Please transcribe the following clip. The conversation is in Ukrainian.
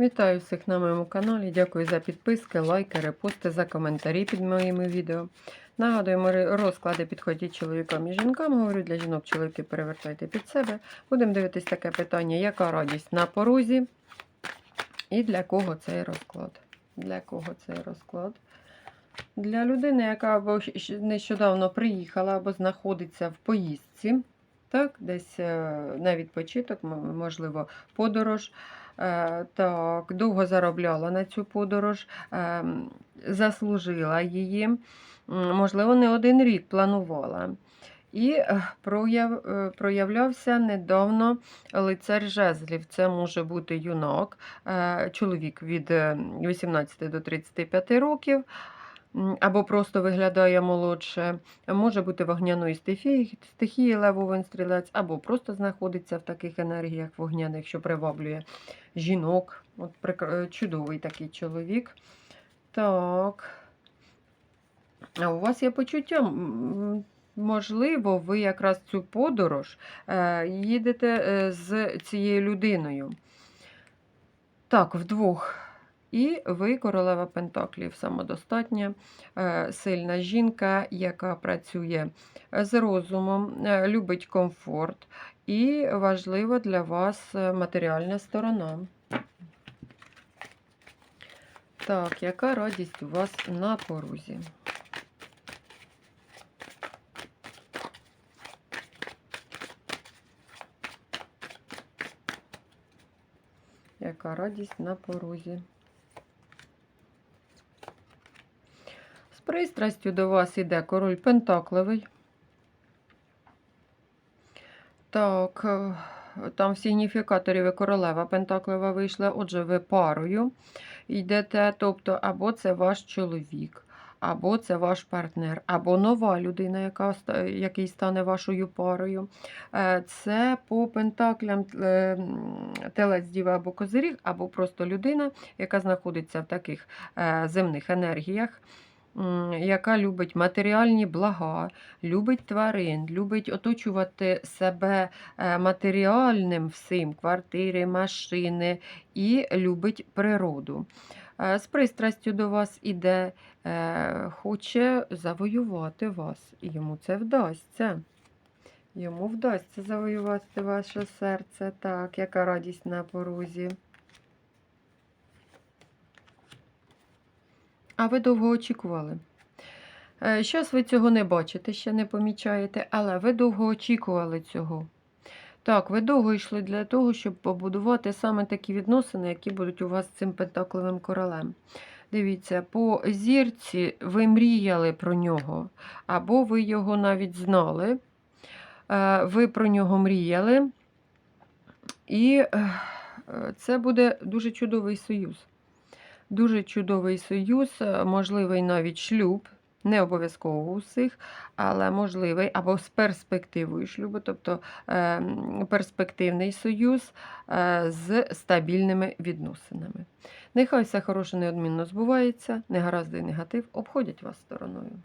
Вітаю всіх на моєму каналі. Дякую за підписки, лайки, репости, за коментарі під моїми відео. Нагадуємо, розклади підходять чоловікам і жінкам. Говорю для жінок, чоловіки перевертайте під себе. Будемо дивитись таке питання, яка радість на порозі і для кого цей розклад. Для кого цей розклад? Для людини, яка або нещодавно приїхала або знаходиться в поїздці, так, десь е, на відпочинок, м- можливо, подорож. Е, Так, довго заробляла на цю подорож, е, заслужила її, можливо, не один рік планувала. І е, прояв, проявлявся недавно лицар жезлів. Це може бути юнак, чоловік від е, 18 до 35 років, або просто виглядає молодше. Може бути вогняної стихії, стихії левовий стрілець, або просто знаходиться в таких енергіях вогняних, що приваблює жінок. От е, чудовий такий чоловік. Так. А у вас є почуття. Можливо, ви якраз цю подорож е, їдете е, з цією людиною. Так, вдвох. І ви королева Пентаклів, самодостатня, е, сильна жінка, яка працює з розумом, е, любить комфорт. І важлива для вас е, матеріальна сторона. Так, яка радість у вас на порозі? Яка радість на порозі? Пристрастю до вас іде король Пентакливий. Так, е, там в сигніфікаторі ви королева Пентаклива вийшла, отже, ви парою йдете, тобто, або це ваш чоловік, або це ваш партнер, або нова людина, яка, який стане вашою парою. Е, Це по пентаклям е, телець, діва або козиріг, або просто людина, яка знаходиться в таких земних енергіях. Яка любить матеріальні блага, любить тварин, любить оточувати себе е, матеріальним всім, квартири, машини і любить природу. Е, З пристрастю до вас іде, е, хоче завоювати вас, і йому це вдасться. Йому вдасться завоювати ваше серце. Так, яка радість на порозі. А ви довго очікували. Зараз ви цього не бачите, ще не помічаєте, але ви довго очікували цього. Так, ви довго йшли для того, щоб побудувати саме такі відносини, які будуть у вас з цим пентакливим королем. Дивіться, по зірці ви мріяли про нього, або ви його навіть знали. Е, Ви про нього мріяли. І е, це буде дуже чудовий союз. Дуже чудовий союз, е, можливий навіть шлюб, не обов'язково у всіх, але можливий або з перспективою шлюбу, тобто е, перспективний союз е, з стабільними відносинами. Нехай все хороше неодмінно збувається, негаразди і негатив обходять вас стороною.